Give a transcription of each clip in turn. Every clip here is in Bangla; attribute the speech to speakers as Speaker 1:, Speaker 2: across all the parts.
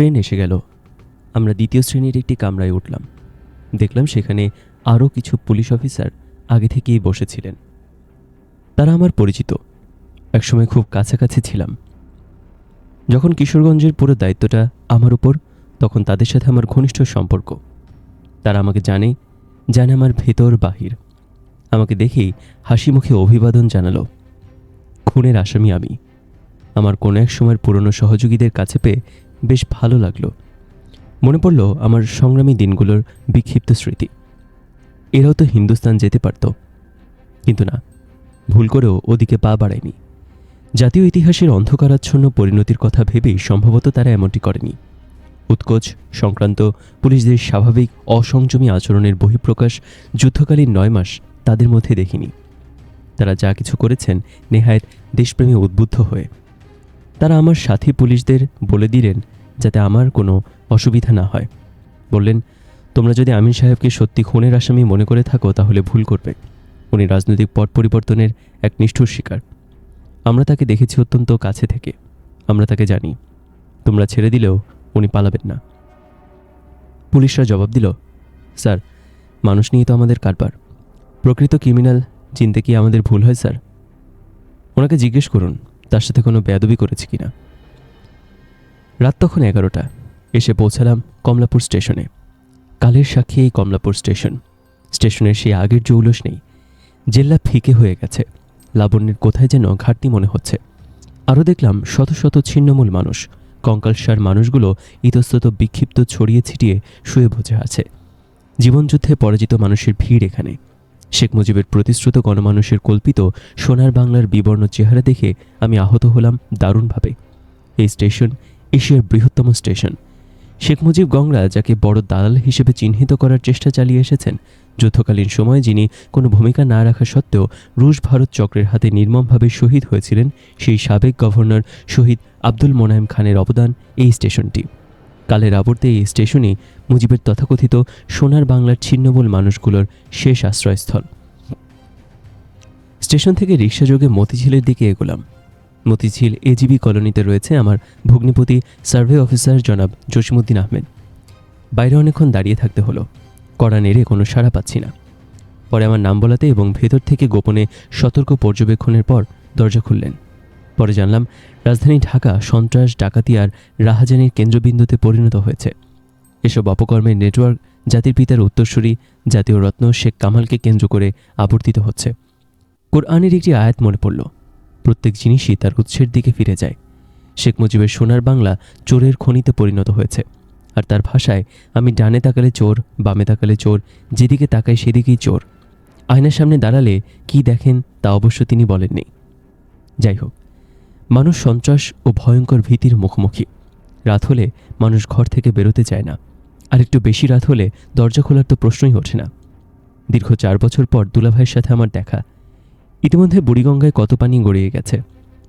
Speaker 1: ট্রেন এসে গেল। আমরা দ্বিতীয় শ্রেণির একটি কামরায় উঠলাম। দেখলাম সেখানে আরও কিছু পুলিশ অফিসার আগে থেকেই বসেছিলেন। তারা আমার পরিচিত। একসময় খুব কাছাকাছি ছিলাম। যখন কিশোরগঞ্জের পুরো দায়িত্বটা আমার উপর, তখন তাদের সাথে আমার ঘনিষ্ঠ সম্পর্ক। তারা আমাকে জানে জানে আমার ভেতর বাহির। আমাকে দেখেই হাসি মুখে অভিবাদন জানালো। খুনের আসামি আমি। আমার কোনো এক সময়ের পুরনো সহযোগীদের কাছে পেয়ে বেশ ভালো লাগল। মনে পড়ল আমার সংগ্রামী দিনগুলোর বিক্ষিপ্ত স্মৃতি। এরাও তো হিন্দুস্তান যেতে পারত। কিন্তু না, ভুল করেও ওদিকে পা বাড়ায়নি। জাতীয় ইতিহাসের অন্ধকারাচ্ছন্ন পরিণতির কথা ভেবেই সম্ভবত তারা এমনটি করেনি। উৎকোচ, সংক্রান্ত, পুলিশদের স্বাভাবিক, অসংযমী আচরণের বহিঃপ্রকাশ যুদ্ধকালীন নয় মাস তাদের মধ্যে দেখিনি। তারা যা কিছু করেছেন, নেহায়েত দেশপ্রেমে উদ্বুদ্ধ হয়ে। তারা আমার সাথী পুলিশদের বলে দিলেন যাতে আমার কোনো অসুবিধা না হয়। বললেন, তোমরা যদি আমিন সাহেবকে সত্যি খুনের আসামি মনে করে থাকো, তাহলে ভুল করবে। উনি রাজনৈতিক পট পরিবর্তনের এক নিষ্ঠুর শিকার। আমরা তাকে দেখেছি অত্যন্ত কাছে থেকে। আমরা তাকে জানি। তোমরা ছেড়ে দিলেও উনি পালাবেন না। পুলিশরা জবাব দিল, স্যার, মানুষ নিয়ে তো আমাদের কারবার। প্রকৃত ক্রিমিনাল চিনতে কি আমাদের ভুল হয়, স্যার? ওনাকে জিজ্ঞেস করুন তার সাথে কোনো বেয়াদবি করেছে কিনা। রাত তখন এগারোটা। এসে পৌঁছালাম কমলাপুর স্টেশনে। কালের সাক্ষী এই কমলাপুর স্টেশন। স্টেশনের সেই আগের জৌলস নেই। জেল্লা ফিকে হয়ে গেছে। লাবণ্যের কোথায় যেন ঘাটতি মনে হচ্ছে। আরও দেখলাম শত শত ছিন্নমূল মানুষ। কঙ্কালসার মানুষগুলো ইতস্তত বিক্ষিপ্ত ছড়িয়ে ছিটিয়ে শুয়ে বসে আছে। জীবনযুদ্ধে পরাজিত মানুষের ভিড় এখানে। শেখ মুজিবের প্রতিশ্রুত গণমানুষের কল্পিত সোনার বাংলার বিবর্ণ চেহারা দেখে আমি আহত হলাম দারুণভাবে। এই স্টেশন এশিয়ার বৃহত্তম স্টেশন। শেখ মুজিব গংরা যাকে বড় দালাল হিসেবে চিহ্নিত করার চেষ্টা চালিয়ে এসেছেন, যুদ্ধকালীন সময়ে যিনি কোনো ভূমিকা না রাখা সত্ত্বেও রুশ ভারত চক্রের হাতে নির্মমভাবে শহীদ হয়েছিলেন, সেই সাবেক গভর্নর শহীদ আব্দুল মোনায়েম খানের অবদান এই স্টেশনটি। কালের আবর্তে এই স্টেশনই মুজিবের তথাকথিত সোনার বাংলার ছিন্নমূল মানুষগুলোর শেষ আশ্রয়স্থল। স্টেশন থেকে রিক্সাযোগে মতিঝিলের দিকে এগোলাম। মতিঝিল এজিবি কলোনিতে রয়েছে আমার ভগ্নিপতি সার্ভে অফিসার জনাব জসিমুদ্দিন আহমেদ। বাইরে অনেকক্ষণ দাঁড়িয়ে থাকতে হলো। কড়া নেড়ে কোনো সাড়া পাচ্ছি না। পরে আমার নাম বলাতে এবং ভেতর থেকে গোপনে সতর্ক পর্যবেক্ষণের পর দরজা খুললেন। পরে জানলাম, রাজধানী ঢাকা সন্ত্রাস, ডাকাতি আর রাহাজানির কেন্দ্রবিন্দুতে পরিণত হয়েছে। এসব অপকর্মের নেটওয়ার্ক জাতির পিতার উত্তরসূরি জাতীয় রত্ন শেখ কামালকে কেন্দ্র করে আবর্তিত হচ্ছে। কোরআনের একটি আয়াত মনে পড়ল, প্রত্যেক জিনিসই তার উৎসের দিকে ফিরে যায়। শেখ মুজিবের সোনার বাংলা চোরের খনিতে পরিণত হয়েছে। আর তার ভাষায়, আমি ডানে তাকালে চোর, বামে তাকালে চোর, যেদিকে তাকাই সেদিকেই চোর। আয়নার সামনে দাঁড়ালে কি দেখেন তা অবশ্য তিনি বলেননি। যাই হোক মানুষ সন্ত্রাস ও ভয়ঙ্কর ভীতির মুখোমুখি। রাত হলে মানুষ ঘর থেকে বেরোতে চায় না। আর একটু বেশি রাত হলে দরজা খোলার তো প্রশ্নই ওঠে না। দীর্ঘ চার বছর পর দুলাভাইয়ের সাথে আমার দেখা। ইতিমধ্যে বুড়িগঙ্গায় কত পানি গড়িয়ে গেছে।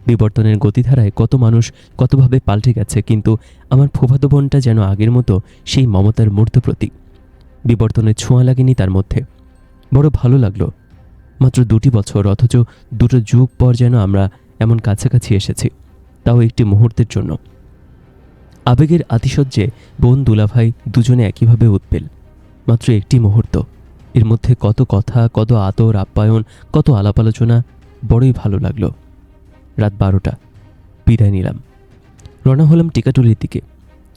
Speaker 1: বিবর্তনের গতিধারায় কত মানুষ কতভাবে পাল্টে গেছে, কিন্তু আমার ফুফাতো বোনটা যেন আগের মতো সেই মমতার মূর্ত প্রতীক। বিবর্তনের ছোঁয়া লাগেনি তার মধ্যে। বড় ভালো লাগল। মাত্র দুটি বছর, অথচ দুটো যুগ পর যেন আমরা এমন কাছাকাছি এসেছি, তাও একটি মুহূর্তের জন্য। আবেগের আতিশয্যে বোন দুলাভাই দুজনে একইভাবে উৎপেল। মাত্র একটি মুহূর্ত। এর মধ্যে কত কথা, কত আদর আপ্যায়ন, কত আলাপ আলোচনা বড়ই ভালো লাগল। রাত বারোটা। বিদায় নিলাম। রওনা হলাম টিকাটুলির দিকে।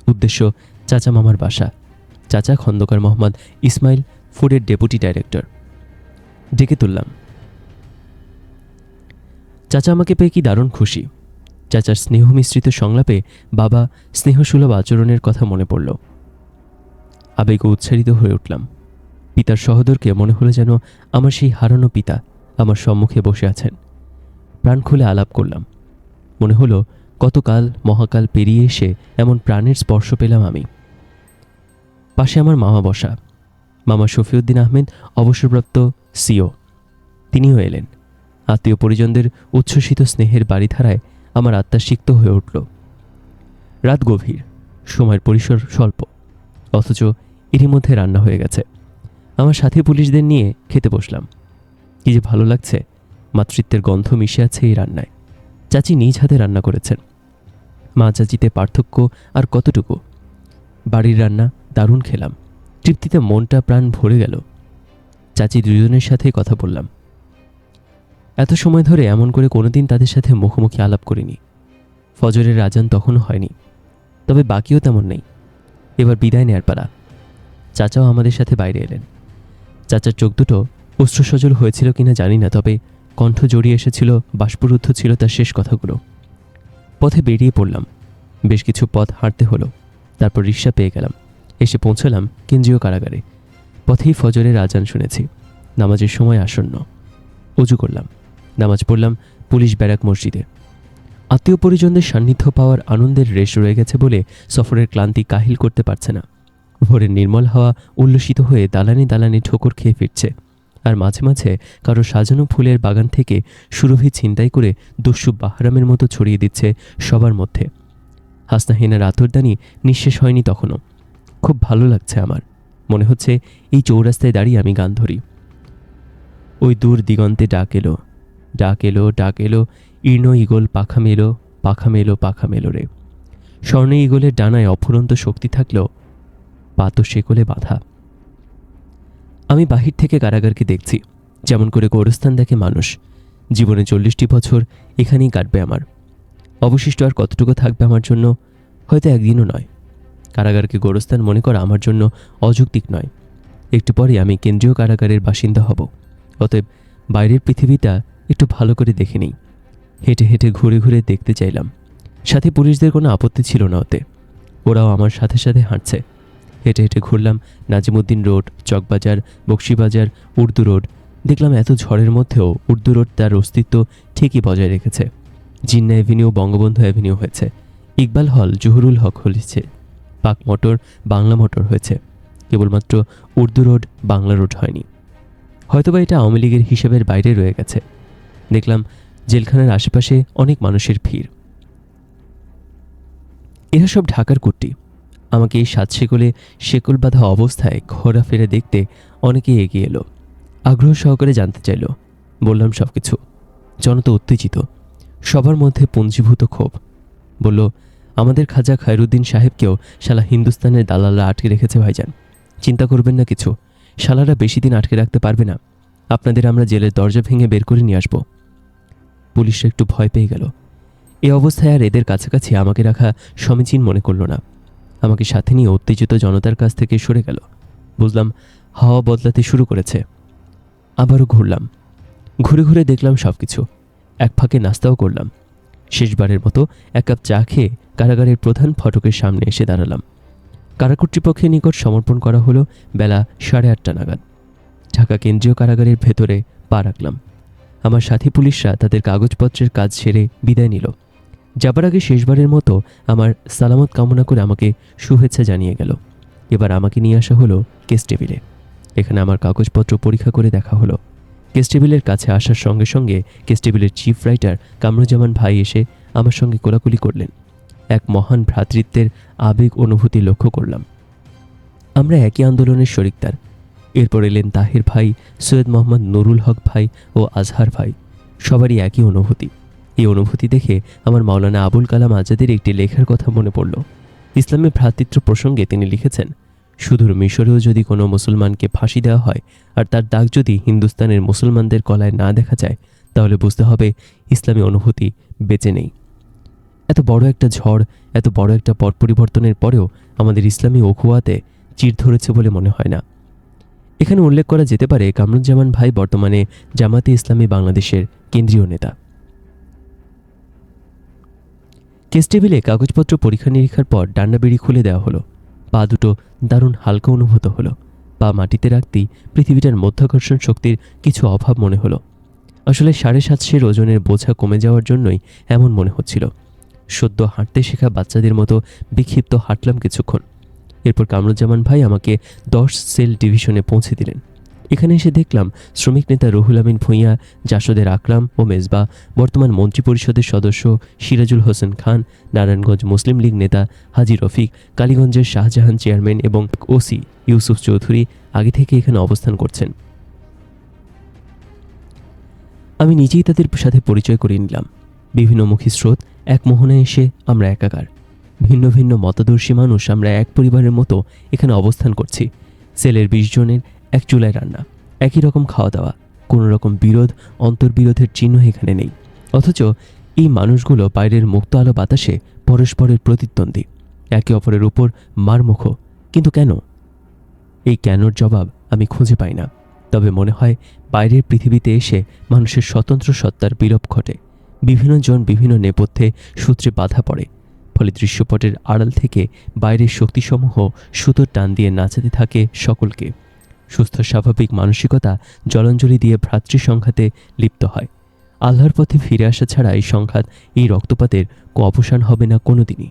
Speaker 1: উদ্দেশ্য, চাচা মামার বাসা। চাচা খন্দকার মোহাম্মদ ইসমাইল ফুডের ডেপুটি ডাইরেক্টর। ডেকে তুললাম। চাচা আমাকে পেয়ে কি দারুণ খুশি। চাচার স্নেহ মিশ্রিত সংলাপে বাবা স্নেহসুলভ আচরণের কথা মনে পড়ল। আবেগ উচ্ছ্বারিত হয়ে উঠলাম। পিতার সহোদরকে মনে হলো যেন আমার সেই হারানো পিতা আমার সম্মুখে বসে আছেন। প্রাণ খুলে আলাপ করলাম। মনে হলো কতকাল, মহাকাল পেরিয়ে এসে এমন প্রাণের স্পর্শ পেলাম আমি। পাশে আমার মামা বসা। মামা শফিউদ্দিন আহমেদ অবসরপ্রাপ্ত সিও। তিনিও এলেন। আত্মীয় পরিজনদের উচ্ছ্বসিত স্নেহের বাড়িধারায় আমার আত্মা সিক্ত হয়ে উঠল। রাত গভীর, সময়ের পরিসর স্বল্প, অথচ এরই মধ্যে রান্না হয়ে গেছে। আমার সাথী পুলিশদের নিয়ে খেতে বসলাম। কি যে ভালো লাগছে, মাতৃত্বের গন্ধ মিশে আছে এই রান্নায়। চাচি নিজ হাতে রান্না করেছেন। মা চাচিতে পার্থক্য আর কতটুকু? বাড়ির রান্না দারুণ খেলাম। তৃপ্তিতে মনটা প্রাণ ভরে গেল। চাচি দুজনের সাথে কথা বললাম। এত সময় ধরে এমন করে কোনোদিন তাদের সাথে মুখোমুখি আলাপ করিনি। ফজরের আজান তখনও হয়নি, তবে বাকিও তেমন নেই। এবার বিদায় নেয়ার পালা। চাচাও আমাদের সাথে বাইরে এলেন। চাচার চোখ দুটো অশ্রুসজল হয়েছিল কিনা জানি না, তবে কণ্ঠ জড়িয়ে এসেছিল, বাষ্পরুদ্ধ ছিল তার শেষ কথাগুলো। পথে বেরিয়ে পড়লাম। বেশ কিছু পথ হাঁটতে হলো। তারপর রিক্সা পেয়ে গেলাম। এসে পৌঁছালাম কেন্দ্রীয় কারাগারে। পথেই ফজরের আজান শুনেছি। নামাজের সময় আসন্ন। অজু করলাম। নামাজ পড়লাম পুলিশ ব্যারাক মসজিদে। আত্মীয় পরিজনদের সান্নিধ্য পাওয়ার আনন্দের রেশ রয়ে গেছে বলে সফরের ক্লান্তি কাহিল করতে পারছে না। ভোরের নির্মল হাওয়া উল্লসিত হয়ে দালানি দালানি ঠোকর খেয়ে ফিরছে। আর মাঝে মাঝে কারও সাজানো ফুলের বাগান থেকে সুরভি ছিনতাই করে দস্যু বাহারামের মতো ছড়িয়ে দিচ্ছে সবার মধ্যে। হাসনাহিনার আতরদানি নিঃশেষ হয়নি তখনও। খুব ভালো লাগছে আমার। মনে হচ্ছে এই চৌরাস্তায় দাঁড়িয়ে আমি গান ধরি। ওই দূর দিগন্তে ডাক এলো। ডাক এলো ডাক এলো ঈর্ণ ইগল পাখা মেলো পাখা মেলো পাখা মেলো রে। স্বর্ণ ইগলের ডানায় অফুরন্ত শক্তি থাকলেও পা তো শেকলে বাধা। আমি বাহির থেকে কারাগারকে দেখছি, যেমন করে গোরস্থান দেখে মানুষ। জীবনে চল্লিশটি বছর এখানেই কাটবে আমার। অবশিষ্ট আর কতটুকু থাকবে আমার জন্য হয়তো একদিনও নয়। কারাগারকে গোরস্থান মনে করা আমার জন্য অযৌক্তিক নয়। একটু পরে আমি কেন্দ্রীয় কারাগারের বাসিন্দা হব। অতএব বাইরের পৃথিবীটা একটু ভালো করে দেখে নিই। হেঁটে হেঁটে ঘুরে ঘুরে দেখতে চাইলাম। সাথে পুলিশদের কোনো আপত্তি ছিল না ওতে। ওরাও আমার সাথে সাথে হাঁটছে। হেঁটে হেঁটে ঘুরলাম নাজিমুদ্দিন রোড, চকবাজার, বক্সিবাজার, উর্দু রোড। দেখলাম এত ঝড়ের মধ্যেও উর্দু রোড তার অস্তিত্ব ঠিকই বজায় রেখেছে। জিন্না অ্যাভিনিউ বঙ্গবন্ধু অ্যাভিনিউ হয়েছে। ইকবাল হল, জহুরুল হক হয়েছে। পাক মোটর, বাংলা মোটর হয়েছে। কেবলমাত্র উর্দু রোড, বাংলা রোড হয়নি। হয়তোবা এটা আওয়ামী লীগের হিসেবের বাইরে রয়ে গেছে। দেখলাম জেলখানার আশেপাশে অনেক মানুষের ভিড়। এরা সব ঢাকার কুট্টি। আমাকে এই সাত শেকলে শেকল বাঁধা অবস্থায় ঘোরাফেরা দেখতে অনেকে এগিয়ে এলো। আগ্রহ সহকারে জানতে চাইল। বললাম সব কিছু জনতা উত্তেজিত। সবার মধ্যে পুঞ্জীভূত ক্ষোভ। বলল, আমাদের খাজা খায়রুদ্দিন সাহেবকেও শালা হিন্দুস্তানের দালালরা আটকে রেখেছে ভাইজান। চিন্তা করবেন না কিছু। শালারা বেশি দিন আটকে রাখতে পারবে না। আপনাদের আমরা জেলের দরজা ভেঙে বের করে নিয়ে আসব। পুলিশরা একটু ভয় পেয়ে গেল। এ অবস্থায় আর এদের কাছাকাছি আমাকে রাখা সমীচীন মনে করল না। আমাকে সাথে নিয়ে উত্তেজিত জনতার কাছ থেকে সরে গেল। বুঝলাম, হাওয়া বদলাতে শুরু করেছে। আবারও ঘুরলাম। ঘুরে ঘুরে দেখলাম সব কিছু এক ফাঁকে নাস্তাও করলাম। শেষবারের মতো এক কাপ চা খেয়ে কারাগারের প্রধান ফটকের সামনে এসে দাঁড়ালাম। কারা কর্তৃপক্ষের নিকট সমর্পণ করা হলো বেলা সাড়ে আটটা নাগাদ। ঢাকা কেন্দ্রীয় কারাগারের ভেতরে পা রাখলাম। আমার সাথী পুলিশরা তাদের কাগজপত্রের কাজ সেরে বিদায় নিল। যাবার আগে শেষবারের মতো আমার সালামত কামনা করে আমাকে শুভেচ্ছা জানিয়ে গেল। এবার আমাকে নিয়ে আসা হলো কেস টেবিলে। এখানে আমার কাগজপত্র পরীক্ষা করে দেখা হলো। কেস টেবিলের কাছে আসার সঙ্গে সঙ্গে কেস টেবিলের চিফ রাইটার কামরুজ্জামান ভাই এসে আমার সঙ্গে কোলাকুলি করলেন। এক মহান ভ্রাতৃত্বের আবেগ অনুভূতি লক্ষ্য করলাম। আমরা একই আন্দোলনের শরিক তার এরপর এলেন তাহির ভাই, সৈয়দ মোহাম্মদ নুরুল হক ভাই ও আজহার ভাই। সবারই একই অনুভূতি। এই অনুভূতি দেখে আমার মাওলানা আবুল কালাম আজাদের একটি লেখার কথা মনে পড়ল। ইসলামের ভ্রাতৃত্ব প্রসঙ্গে তিনি লিখেছেন, সুদূর মিশরেও যদি কোনো মুসলমানকে ফাঁসি দেওয়া হয় আর তার দাগ যদি হিন্দুস্তানের মুসলমানদের কলায় না দেখা যায়, তাহলে বুঝতে হবে ইসলামী অনুভূতি বেঁচে নেই। এত বড় একটা ঝড়, এত বড় একটা পট পরিবর্তনের পরেও আমাদের ইসলামী ওখুয়াতে চির ধরেছে বলে মনে হয় না। এখানে উল্লেখ করা যেতে পারে কামরুজ্জামান ভাই বর্তমানে জামাতে ইসলামী বাংলাদেশের কেন্দ্রীয় নেতা। কেস টেবিলে কাগজপত্র পরীক্ষা নিরীক্ষার পর ডান্ডা বেড়ি খুলে দেওয়া হলো। পা দুটো দারুণ হালকা অনুভূত হলো। পা মাটিতে রাখতেই পৃথিবীটার মধ্যাকর্ষণ শক্তির কিছু অভাব মনে হলো। আসলে সাড়ে সাতশের ওজনের বোঝা কমে যাওয়ার জন্যই এমন মনে হচ্ছিল। সদ্য হাঁটতে শেখা বাচ্চাদের মতো বিক্ষিপ্ত হাঁটলাম কিছুক্ষণ। এরপর কামরুজ্জামান ভাই আমাকে দশ সেল ডিভিশনে পৌঁছে দিলেন। এখানে এসে দেখলাম শ্রমিক নেতা রুহুল আমিন ভূঁইয়া, জাসদের আকরাম ও মেজবা, বর্তমান মন্ত্রিপরিষদের সদস্য সিরাজুল হোসেন খান, নারায়ণগঞ্জ মুসলিম লীগ নেতা হাজি রফিক, কালীগঞ্জের শাহজাহান চেয়ারম্যান এবং ওসি ইউসুফ চৌধুরী আগে থেকে এখানে অবস্থান করছেন। আমি নিজেই তাদের সাথে পরিচয় করিয়ে নিলাম। বিভিন্নমুখী স্রোত এক মোহনে এসে আমরা একাকার। ভিন্ন ভিন্ন মতাদর্শী মানুষ আমরা এক পরিবারের মতো এখানে অবস্থান করছি। সেলের বিশ জনের এক চুলায় রান্না, একই রকম খাওয়া দাওয়া কোনো রকম বিরোধ, অন্তর্বিরোধের চিহ্ন এখানে নেই। অথচ এই মানুষগুলো বাইরের মুক্ত আলো বাতাসে পরস্পরের প্রতিদ্বন্দ্বী, একে অপরের উপর মারমুখ কিন্তু কেন? এই কেনর জবাব আমি খুঁজে পাই না। তবে মনে হয় বাইরের পৃথিবীতে এসে মানুষের স্বতন্ত্র সত্তার বিলোপ ঘটে। বিভিন্ন জন বিভিন্ন নেপথ্যে সূত্রে বাধা পড়ে। ফলে দৃশ্যপটের আড়াল থেকে বাইরের শক্তিসমূহ সুতোর টান দিয়ে নাচাতে থাকে সকলকে। সুস্থ, স্বাভাবিক মানসিকতা জলাঞ্জলি দিয়ে ভ্রাতৃসংঘাতে লিপ্ত হয়। আল্লাহর পথে ফিরে আসা ছাড়া এই সংঘাত, এই রক্তপাতের অবসান হবে না কোনোদিনই।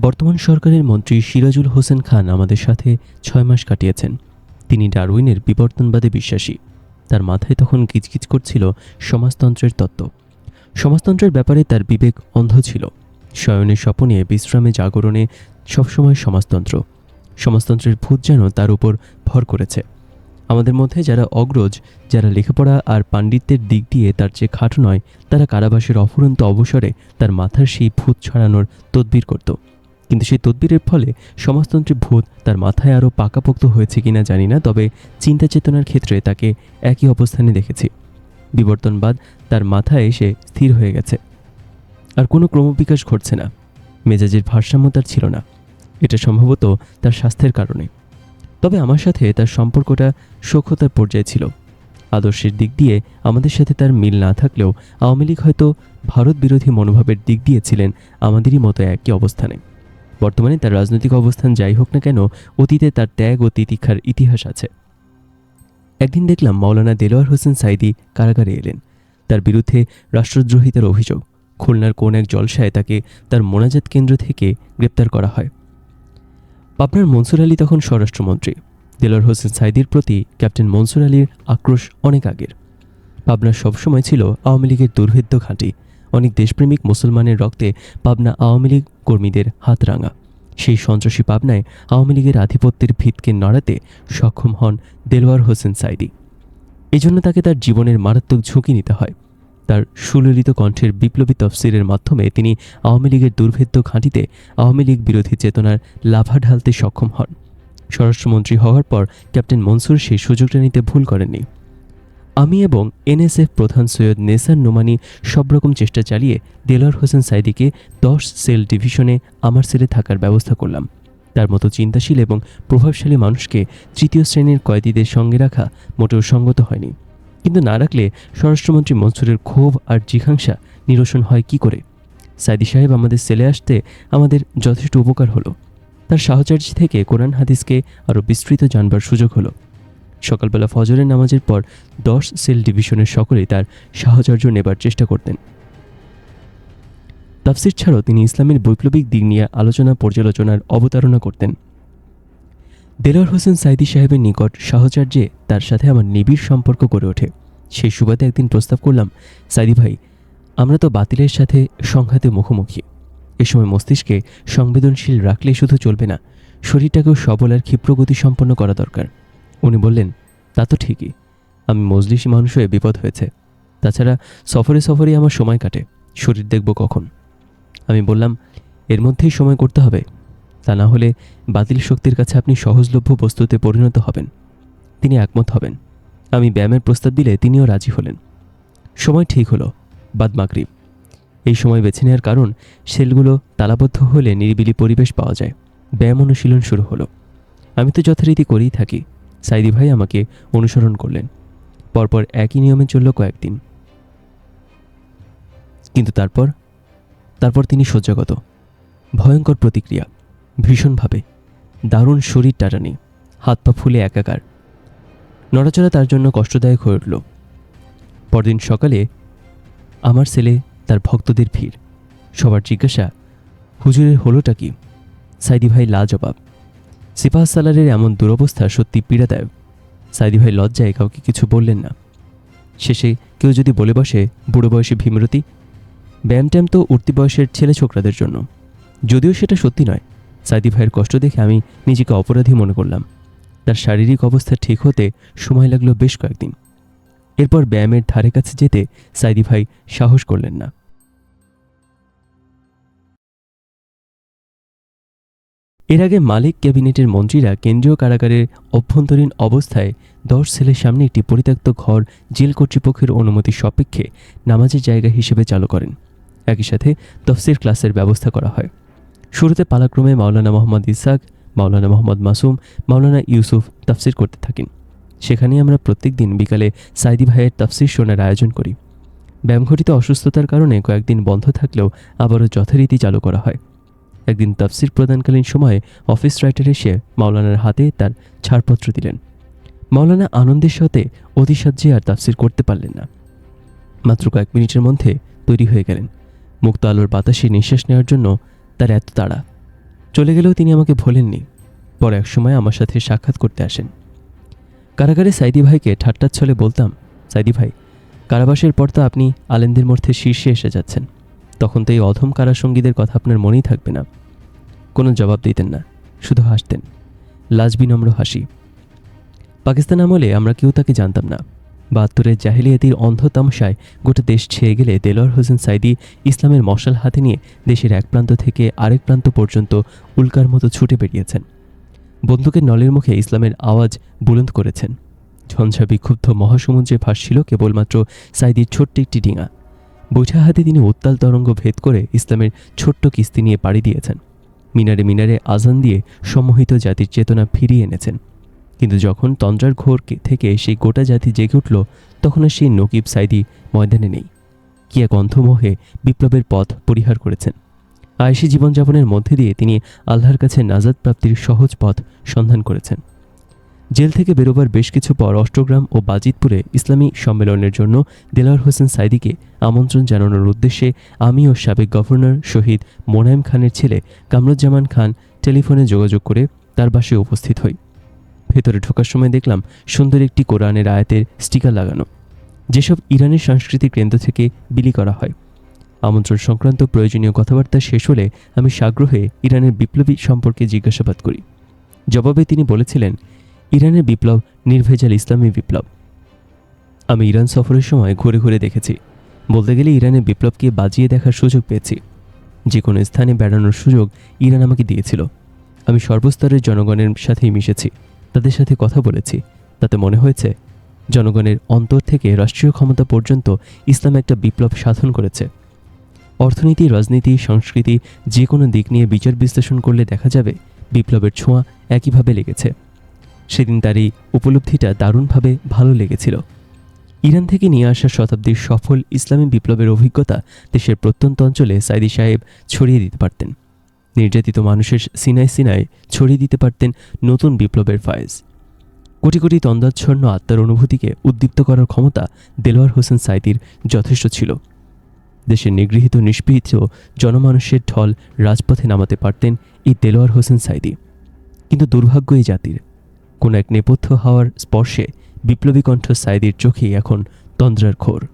Speaker 1: বর্তমান সরকারের মন্ত্রী সিরাজুল হোসেন খান আমাদের সাথে ছয় মাস কাটিয়েছেন। তিনি ডারউইনের বিবর্তনবাদে বিশ্বাসী। তার মাথায় তখন গিজগিজ করছিল সমাজতন্ত্রের তত্ত্ব। সমাজতন্ত্রের ব্যাপারে তার বিবেক অন্ধ ছিল। শয়নে স্বপনে বিশ্রামে জাগরণে সবসময় সমাজতন্ত্র। সমাজতন্ত্রের ভূত যেন তার উপর ভর করেছে। আমাদের মধ্যে যারা অগ্রজ, যারা লেখাপড়া আর পাণ্ডিত্যের দিক দিয়ে তার চেয়ে খাটো নয়, তারা কারাবাসের অফুরন্ত অবসরে তার মাথার সেই ভূত ছড়ানোর তদবির করত। কিন্তু সেই তদবিরের ফলে সমাজতন্ত্রের ভূত তার মাথায় আরও পাকাপোক্ত হয়েছে কিনা জানি না, তবে চিন্তা চেতনার ক্ষেত্রে তাকে একই অবস্থানে দেখেছি। বিবর্তনবাদ তার মাথায় এসে স্থির হয়ে গেছে। আর কোনো ক্রমবিকাশ ঘটছে না। মেজাজের ভারসাম্য তার ছিল না। এটা সম্ভবত তার স্বাস্থ্যের কারণে। তবে আমার সাথে তার সম্পর্কটা সখ্যতার পর্যায়ে ছিল। আদর্শের দিক দিয়ে আমাদের সাথে তার মিল না থাকলেও আওয়ামী লীগ হয়তো ভারত বিরোধী মনোভাবের দিক দিয়ে ছিলেন আমাদেরই মতো একই অবস্থানে। বর্তমানে তার রাজনৈতিক অবস্থান যাই হোক না কেন, অতীতে তার ত্যাগ ও তিতিক্ষার ইতিহাস আছে। একদিন দেখলাম মাওলানা দেলোয়ার হোসেন সাইদি কারাগারে এলেন। তার বিরুদ্ধে রাষ্ট্রদ্রোহিতার অভিযোগ। খুলনার কোন এক জলসায় তাকে তার মোনাজাত কেন্দ্র থেকে গ্রেপ্তার করা হয়। পাবনার মনসুর আলী তখন স্বরাষ্ট্রমন্ত্রী। দেলোয়ার হোসেন সাইদির প্রতি ক্যাপ্টেন মনসুর আলীর আক্রোশ অনেক আগের। পাবনা সবসময় ছিল আওয়ামী লীগের দুর্ভেদ্য ঘাঁটি। অনেক দেশপ্রেমিক মুসলমানের রক্তে পাবনা আওয়ামী লীগ কর্মীদের হাত রাঙা। সেই সন্ত্রাসী পাবনায় আওয়ামী লীগের আধিপত্যের ভিতকে নড়াতে সক্ষম হন দেলোয়ার হোসেন সাইদি। এজন্য তাকে তার জীবনের মারাত্মক ঝুঁকি নিতে হয়। তার সুললিত কণ্ঠের বিপ্লবী তফসিরের মাধ্যমে তিনি আওয়ামী লীগের দুর্ভেদ্য ঘাঁটিতে আওয়ামী লীগ বিরোধী চেতনার লাভা ঢালতে সক্ষম হন। স্বরাষ্ট্রমন্ত্রী হওয়ার পর ক্যাপ্টেন মনসুর সেই সুযোগটা নিতে ভুল করেননি। আমি এবং এনএসএফ প্রধান সৈয়দ নেসার নোমানি সব রকম চেষ্টা চালিয়ে দেলোয়ার হোসেন সাইদিকে দশ সেল ডিভিশনে আমার সেলে থাকার ব্যবস্থা করলাম। তার মতো চিন্তাশীল এবং প্রভাবশালী মানুষকে তৃতীয় শ্রেণির কয়েদিদের সঙ্গে রাখা মোটেও সঙ্গত হয়নি। কিন্তু না রাখলে স্বরাষ্ট্রমন্ত্রী মনসুরের ক্ষোভ আর জিঘাংসা নিরসন হয় কি করে? সাইদি সাহেব আমাদের সেলে আসতে আমাদের যথেষ্ট উপকার হলো। তার সাহচর্য থেকে কোরআন হাদিসকে আরও বিস্তৃত জানবার সুযোগ হলো। সকালবেলা ফজরের নামাজের পর দশ সেল ডিভিশনের সকলেই তার সাহচর্য নেবার চেষ্টা করতেন। তাফসির ছাড়াও তিনি ইসলামের বৈপ্লবিক দিক নিয়ে আলোচনা পর্যালোচনার অবতারণা করতেন। দেলোয়ার হোসেন সাইদি সাহেবের নিকট সাহচর্যে তার সাথে আমার নিবিড় সম্পর্ক গড়ে ওঠে। সেই সুবাদে একদিন প্রস্তাব করলাম, সাইদি ভাই, আমরা তো বাতিলের সাথে সংঘাতে মুখোমুখি। এ সময় মস্তিষ্কে সংবেদনশীল রাখলে শুধু চলবে না, শরীরটাকেও সবল আর ক্ষিপ্রগতি সম্পন্ন করা দরকার। উনি বললেন, তা তো ঠিকই, আমি মজলিসি মানুষ হয়ে বিপদ হয়েছে। তাছাড়া সফরে সফরেই আমার সময় কাটে, শরীর দেখব কখন? আমি বললাম, এর মধ্যেই সময় করতে হবে। তা না হলে বাতিল শক্তির কাছে আপনি সহজলভ্য বস্তুতে পরিণত হবেন। তিনি একমত হবেন। আমি ব্যায়ামের প্রস্তাব দিলে তিনিও রাজি হলেন। সময় ঠিক হলো, বাদ মাগরিব। এই সময় বেছে নেওয়ার কারণ, সেলগুলো তালাবদ্ধ হলে নিরিবিলি পরিবেশ পাওয়া যায়। ব্যায়াম অনুশীলন শুরু হলো। আমি তো যথারীতি করেই থাকি। সাইদি ভাই আমাকে অনুসরণ করলেন। পরপর একই নিয়মে চলল কয়েকদিন। কিন্তু তারপর? তারপর তিনি শয্যাগত ভয়ঙ্কর প্রতিক্রিয়া। ভীষণভাবে। দারুণ শরীর টাটানি হাত পা ফুলে একাকার। নড়াচড়া তার জন্য কষ্টদায়ক হয়ে উঠল। পরদিন সকালে আমার ছেলে তার ভক্তদের ভিড়। সবার জিজ্ঞাসা, হুজুরের হলোটা কি? সাইদি ভাই লাজবাব। সিপাহ সালারের এমন দুরবস্থা সত্যি পীড়াদায়ক। সাইদি ভাই লজ্জায় কাউকে কিছু বললেন না। শেষে কেউ যদি বলে বসে, বুড়ো বয়সী ভীমরতি? ব্যায়াম ট্যাম তো উঠতি বয়সের ছেলে ছোকরাদের জন্য। যদিও সেটা সত্যি নয় সাইদি ভাইয়ের কষ্ট দেখে আমি নিজেকে অপরাধী মনে করলাম। তার শারীরিক অবস্থা ঠিক হতে সময় লাগল বেশ কয়েকদিন। এরপর ব্যায়ামের ধারে কাছে যেতে সাইদি ভাই সাহস করলেন না। এর আগে মালিক ক্যাবিনেটের মন্ত্রীরা কেন্দ্রীয় কারাগারের অভ্যন্তরীণ অবস্থায় দশ সেলের সামনে একটি পরিত্যক্ত ঘর জেল কর্তৃপক্ষের অনুমতি সাপেক্ষে নামাজের জায়গা হিসেবে চালু করেন। একই সাথে তফসির ক্লাসের ব্যবস্থা করা হয়। শুরুতে পালাক্রমে মাওলানা মোহাম্মদ ইসাক মাওলানা মোহাম্মদ মাসুম, মাওলানা ইউসুফ তাফসির করতে থাকেন। সেখানেই আমরা প্রত্যেক দিন বিকালে সাইদি ভাইয়ের তাফসির শোনার আয়োজন করি। ব্যায়ামঘটিত অসুস্থতার কারণে কয়েকদিন বন্ধ থাকলেও আবারও যথারীতি চালু করা হয়। একদিন তাফসির প্রদানকালীন সময়ে অফিস রাইটার এসে মাওলানার হাতে তার ছাড়পত্র দিলেন। মাওলানা আনন্দের সাথে অতিসাহ্যে আর তাফসির করতে পারলেন না। মাত্র কয়েক মিনিটের মধ্যে তৈরি হয়ে গেলেন। মুক্ত আলোর বাতাসে নিঃশ্বাস নেওয়ার জন্য তার এত তাড়া। চলে গেলেও তিনি আমাকে ভোলেননি। পরে এক সময় আমার সাথে সাক্ষাৎ করতে আসেন। কারাগারে সাইদি ভাইকে ঠাট্টার ছলে বলতাম, সাইদি ভাই, কারাবাসের পর তো আপনি আলেমদের মধ্যে শীর্ষে এসে যাচ্ছেন। তখন তো এই অধম কারাসঙ্গীদের কথা আপনার মনেই থাকবে না। কোনো জবাব দিতেন না, শুধু হাসতেন। লাজ বিনম্র হাসি। পাকিস্তান আমলে আমরা কেউ তাকে জানতাম না। বাহাত্তরের জাহিলিয়াতির অন্ধ তামশায় গোটা দেশ ছেয়ে গেলে দেলোয়ার হোসেন সাইদি ইসলামের মশাল হাতে নিয়ে দেশের এক প্রান্ত থেকে আরেক প্রান্ত পর্যন্ত উল্কার মতো ছুটে বেরিয়েছেন। বন্দুকের নলের মুখে ইসলামের আওয়াজ বুলন্দ করেছেন। ঝঞ্ঝা বিক্ষুব্ধ মহাসমুদ্রে ভাসছিল কেবলমাত্র সাইদির ছোট্ট একটি ডিঙা। বৈঠা হাতে তিনি উত্তাল তরঙ্গ ভেদ করে ইসলামের ছোট্ট কিস্তি নিয়ে পাড়ি দিয়েছেন। মিনারে মিনারে আজান দিয়ে সম্মোহিত জাতির চেতনা ফিরিয়ে এনেছেন। কিন্তু যখন তন্দ্রার ঘোর থেকে সেই গোটা জাতি জেগে উঠল, তখন আর সেই নকিব সাইদি ময়দানে নেই। কি এক অন্ধমোহে বিপ্লবের পথ পরিহার করেছেন। আয়েসি জীবনযাপনের মধ্যে দিয়ে তিনি আল্লাহর কাছে নাজাদ প্রাপ্তির সহজ পথ সন্ধান করেছেন। জেল থেকে বেরোবার বেশ কিছু পর অষ্টগ্রাম ও বাজিতপুরে ইসলামী সম্মেলনের জন্য দেলাওয়ার হোসেন সাইদিকে আমন্ত্রণ জানানোর উদ্দেশ্যে আমি ও সাবেক গভর্নর শহীদ মোনায়েম খানের ছেলে কামরুজ্জামান খান টেলিফোনে যোগাযোগ করে তার বাসায় উপস্থিত হই। ভেতরে ঢোকার সময় দেখলাম সুন্দর একটি কোরআনের আয়াতের স্টিকার লাগানো। যেসব ইরানের সাংস্কৃতিক কেন্দ্র থেকে বিলি করা হয়। আমন্ত্রণ সংক্রান্ত প্রয়োজনীয় কথাবার্তা শেষ হলে আমি সাগ্রহে ইরানের বিপ্লবী সম্পর্কে জিজ্ঞাসাবাদ করি। জবাবে তিনি বলেছিলেন, ইরানের বিপ্লব নির্ভেজাল ইসলামী বিপ্লব। আমি ইরান সফরের সময় ঘুরে ঘুরে দেখেছি। বলতে গেলে ইরানের বিপ্লবকে বাজিয়ে দেখার সুযোগ পেয়েছি। যে কোনো স্থানে বেড়ানোর সুযোগ ইরান আমাকে দিয়েছিল। আমি সর্বস্তরের জনগণের সাথেই মিশেছি। তাদের সাথে কথা বলেছি। তাতে মনে হয়েছে, জনগণের অন্তর থেকে রাষ্ট্রীয় ক্ষমতা পর্যন্ত ইসলাম একটা বিপ্লব সাধন করেছে। অর্থনীতি, রাজনীতি, সংস্কৃতি যে কোনো দিক নিয়ে বিচার বিশ্লেষণ করলে দেখা যাবে, বিপ্লবের ছোঁয়া একইভাবে লেগেছে। সেদিন তার এই উপলব্ধিটা দারুণভাবে ভালো লেগেছিল। ইরান থেকে নিয়ে আসা শতাব্দীর সফল ইসলামী বিপ্লবের অভিজ্ঞতা দেশের প্রত্যন্ত অঞ্চলে সাইদি সাহেব ছড়িয়ে দিতে পারতেন। নির্যাতিত মানুষের সিনায় সিনায় ছড়িয়ে দিতে পারতেন নতুন বিপ্লবের ফায়েজ। কোটি কোটি তন্দাচ্ছন্ন আত্মার অনুভূতিকে উদ্দীপ্ত করার ক্ষমতা দেলোয়ার হোসেন সাইদির যথেষ্ট ছিল। দেশের নিগৃহীত নিষ্পীড়িত জনমানুষের ঢল রাজপথে নামাতে পারতেন এই দেলোয়ার হোসেন সাইদি। কিন্তু দুর্ভাগ্য এই জাতির। কোনো এক নেপথ্য হওয়ার স্পর্শে বিপ্লবী কণ্ঠ সাইদির চোখেই এখন তন্দ্রার ঘোর